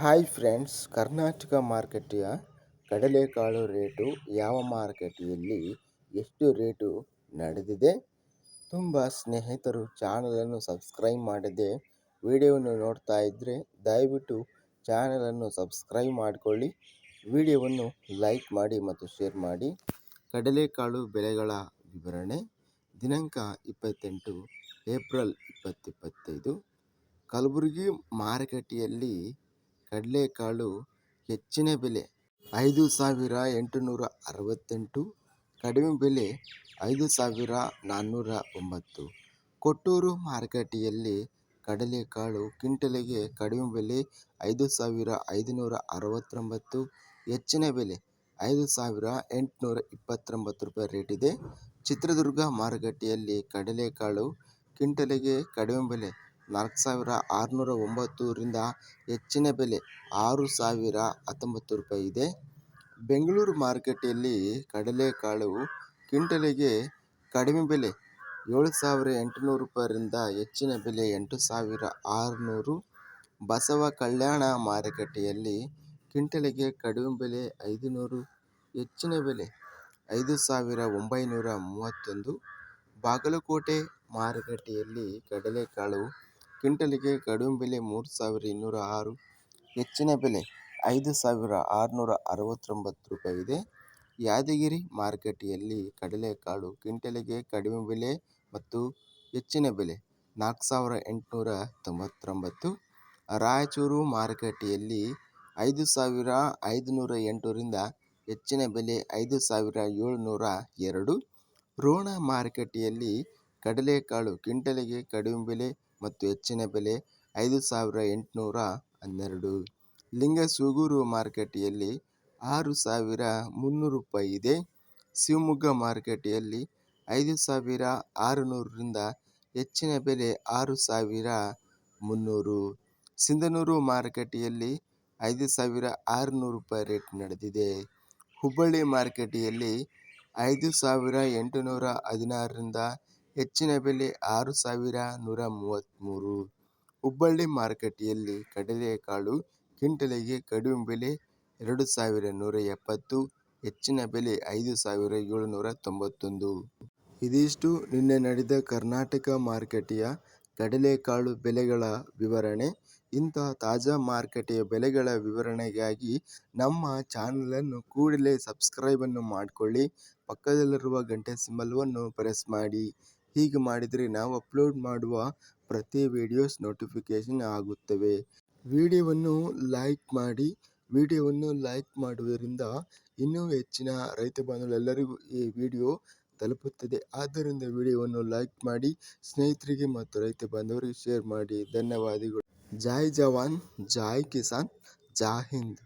Hi friends Karnataka ಮಾರುಕಟ್ಟೆಯ ಕಡಲೆಕಾಳು rate ಯಾವ ಮಾರುಕಟ್ಟೆಯಲ್ಲಿ ಎಷ್ಟು ರೇಟು ನಡೆದಿದೆ? ತುಂಬ ಸ್ನೇಹಿತರು ಚಾನಲನ್ನು ಸಬ್ಸ್ಕ್ರೈಬ್ ಮಾಡದೆ ವಿಡಿಯೋವನ್ನು ನೋಡ್ತಾ ಇದ್ದರೆ ದಯವಿಟ್ಟು ಚಾನಲನ್ನು ಸಬ್ಸ್ಕ್ರೈಬ್ ಮಾಡಿಕೊಳ್ಳಿ. ವಿಡಿಯೋವನ್ನು ಲೈಕ್ ಮಾಡಿ ಮತ್ತು ಶೇರ್ ಮಾಡಿ. ಕಡಲೆಕಾಳು ಬೆಲೆಗಳ ವಿವರಣೆ. ದಿನಾಂಕ ಇಪ್ಪತ್ತೆಂಟು ಏಪ್ರಿಲ್ ಇಪ್ಪತ್ತಿಪ್ಪತ್ತೈದು. ಕಲಬುರಗಿ ಮಾರುಕಟ್ಟೆಯಲ್ಲಿ ಕಡಲೆಕಾಳು ಹೆಚ್ಚಿನ ಬೆಲೆ ಐದು ಸಾವಿರ ಎಂಟುನೂರ ಅರವತ್ತೆಂಟು, ಕಡಿಮೆ ಬೆಲೆ ಐದು ಸಾವಿರ ನಾನ್ನೂರ ಒಂಬತ್ತು. ಕೊಟ್ಟೂರು ಮಾರುಕಟ್ಟೆಯಲ್ಲಿ ಕಡಲೆಕಾಳು ಕ್ವಿಂಟಲಿಗೆ ಕಡಿಮೆ ಬೆಲೆ ಐದು ಸಾವಿರ ಐದುನೂರ ಅರವತ್ತೊಂಬತ್ತು, ಹೆಚ್ಚಿನ ಬೆಲೆ ಐದು ಸಾವಿರ ಎಂಟುನೂರ ಇಪ್ಪತ್ತೊಂಬತ್ತು ರೂಪಾಯಿ ರೇಟ್ ಇದೆ. ಚಿತ್ರದುರ್ಗ ಮಾರುಕಟ್ಟೆಯಲ್ಲಿ ಕಡಲೆಕಾಳು ಕ್ವಿಂಟಲಿಗೆ ಕಡಿಮೆ ಬೆಲೆ ನಾಲ್ಕು ಸಾವಿರ ಆರುನೂರ ಒಂಬತ್ತರಿಂದ ಹೆಚ್ಚಿನ ಬೆಲೆ ಆರು ಸಾವಿರ ಹತ್ತೊಂಬತ್ತು ರೂಪಾಯಿ ಇದೆ. ಬೆಂಗಳೂರು ಮಾರುಕಟ್ಟೆಯಲ್ಲಿ ಕಡಲೆಕಾಳು ಕ್ವಿಂಟಲಿಗೆ ಕಡಿಮೆ ಬೆಲೆ ಏಳು ಸಾವಿರ ಎಂಟುನೂರು ರೂಪಾಯಿಂದ ಹೆಚ್ಚಿನ ಬೆಲೆ ಎಂಟು ಸಾವಿರ ಆರುನೂರು. ಬಸವ ಕಲ್ಯಾಣ ಮಾರುಕಟ್ಟೆಯಲ್ಲಿ ಕ್ವಿಂಟಲಿಗೆ ಕಡಿಮೆ ಬೆಲೆ ಐದು ನೂರು ಹೆಚ್ಚಿನ ಬೆಲೆ ಐದು ಸಾವಿರ ಒಂಬೈನೂರ ಮೂವತ್ತೊಂದು. ಬಾಗಲಕೋಟೆ ಮಾರುಕಟ್ಟೆಯಲ್ಲಿ ಕಡಲೆಕಾಳು ಕ್ವಿಂಟಲಿಗೆ ಕಡಿಮೆ ಬೆಲೆ ಮೂರು ಸಾವಿರ ಇನ್ನೂರ ಆರು, ಹೆಚ್ಚಿನ ಬೆಲೆ ಐದು ಸಾವಿರ ಆರುನೂರ ಅರವತ್ತೊಂಬತ್ತು ರೂಪಾಯಿ ಇದೆ ಯಾದಗಿರಿ ಮಾರುಕಟ್ಟೆಯಲ್ಲಿ ಕಡಲೆಕಾಳು ಕ್ವಿಂಟಲಿಗೆ ಕಡಿಮೆ ಬೆಲೆ ಮತ್ತು ಹೆಚ್ಚಿನ ಬೆಲೆ ನಾಲ್ಕು ಸಾವಿರ ಎಂಟುನೂರ ತೊಂಬತ್ತೊಂಬತ್ತು. ರಾಯಚೂರು ಮಾರುಕಟ್ಟೆಯಲ್ಲಿ ಐದು ಸಾವಿರ ಐದುನೂರ ಎಂಟರಿಂದ ಹೆಚ್ಚಿನ ಬೆಲೆ ಐದು ಸಾವಿರ ಏಳುನೂರ ಎರಡು. ರೋಣ ಮಾರುಕಟ್ಟೆಯಲ್ಲಿ ಕಡಲೆಕಾಳು ಕ್ವಿಂಟಲಿಗೆ ಕಡಿಮೆ ಬೆಲೆ ಮತ್ತು ಹೆಚ್ಚಿನ ಬೆಲೆ ಐದು ಸಾವಿರ ಎಂಟುನೂರ ಹನ್ನೆರಡು. ಲಿಂಗಸೂಗೂರು ಮಾರುಕಟ್ಟೆಯಲ್ಲಿ ಆರು ಸಾವಿರ ಮುನ್ನೂರು ರೂಪಾಯಿ ಇದೆ. ಶಿವಮೊಗ್ಗ ಮಾರುಕಟ್ಟೆಯಲ್ಲಿ ಐದು ಸಾವಿರ ಆರುನೂರರಿಂದ ಹೆಚ್ಚಿನ ಬೆಲೆ ಆರು ಸಾವಿರ ಮುನ್ನೂರು. ಸಿಂಧನೂರು ಮಾರುಕಟ್ಟೆಯಲ್ಲಿ ಐದು ಸಾವಿರ ಆರುನೂರು ರೂಪಾಯಿ ರೇಟ್ ನಡೆದಿದೆ. ಹುಬ್ಬಳ್ಳಿ ಮಾರುಕಟ್ಟೆಯಲ್ಲಿ ಐದು ಸಾವಿರ ಎಂಟುನೂರ ಹದಿನಾರರಿಂದ ಹೆಚ್ಚಿನ ಬೆಲೆ ಆರು ಸಾವಿರ ನೂರ ಮೂವತ್ತ್ಮೂರು. ಹುಬ್ಬಳ್ಳಿ ಮಾರುಕಟ್ಟೆಯಲ್ಲಿ ಕಡಲೆಕಾಳು ಕ್ವಿಂಟಲಿಗೆ ಕಡಿಮೆ ಬೆಲೆ ಎರಡು ಸಾವಿರ ನೂರ ಎಪ್ಪತ್ತು, ಹೆಚ್ಚಿನ ಬೆಲೆ ಐದು ಸಾವಿರ ಏಳುನೂರ ತೊಂಬತ್ತೊಂದು. ಇದಿಷ್ಟು ನಿನ್ನೆ ನಡೆದ ಕರ್ನಾಟಕ ಮಾರುಕಟ್ಟೆಯ ಕಡಲೆಕಾಳು ಬೆಲೆಗಳ ವಿವರಣೆ. ಇಂತಹ ತಾಜಾ ಮಾರುಕಟ್ಟೆಯ ಬೆಲೆಗಳ ವಿವರಣೆಗಾಗಿ ನಮ್ಮ ಚಾನಲನ್ನು ಕೂಡಲೇ ಸಬ್ಸ್ಕ್ರೈಬನ್ನು ಮಾಡಿಕೊಳ್ಳಿ. ಪಕ್ಕದಲ್ಲಿರುವ ಗಂಟೆ ಸಿಂಬಲ್ವನ್ನು ಪ್ರೆಸ್ ಮಾಡಿ. ಹೀಗೆ ಮಾಡಿದರೆ ನಾವು ಅಪ್ಲೋಡ್ ಮಾಡುವ ಪ್ರತಿ ವಿಡಿಯೋಸ್ ನೋಟಿಫಿಕೇಷನ್ ಆಗುತ್ತವೆ. ವಿಡಿಯೋವನ್ನು ಲೈಕ್ ಮಾಡಿ, ವಿಡಿಯೋವನ್ನು ಲೈಕ್ ಮಾಡುವುದರಿಂದ ಇನ್ನೂ ಹೆಚ್ಚಿನ ರೈತ ಬಾಂಧವರೆಲ್ಲರಿಗೂ ಈ ವಿಡಿಯೋ ತಲುಪುತ್ತದೆ. ಆದ್ದರಿಂದ ವಿಡಿಯೋವನ್ನು ಲೈಕ್ ಮಾಡಿ, ಸ್ನೇಹಿತರಿಗೆ ಮತ್ತು ರೈತ ಬಾಂಧವರಿಗೆ ಶೇರ್ ಮಾಡಿ. ಧನ್ಯವಾದಗಳು. ಜೈ ಜವಾನ್, ಜೈ ಕಿಸಾನ್, ಜೈ ಹಿಂದ್.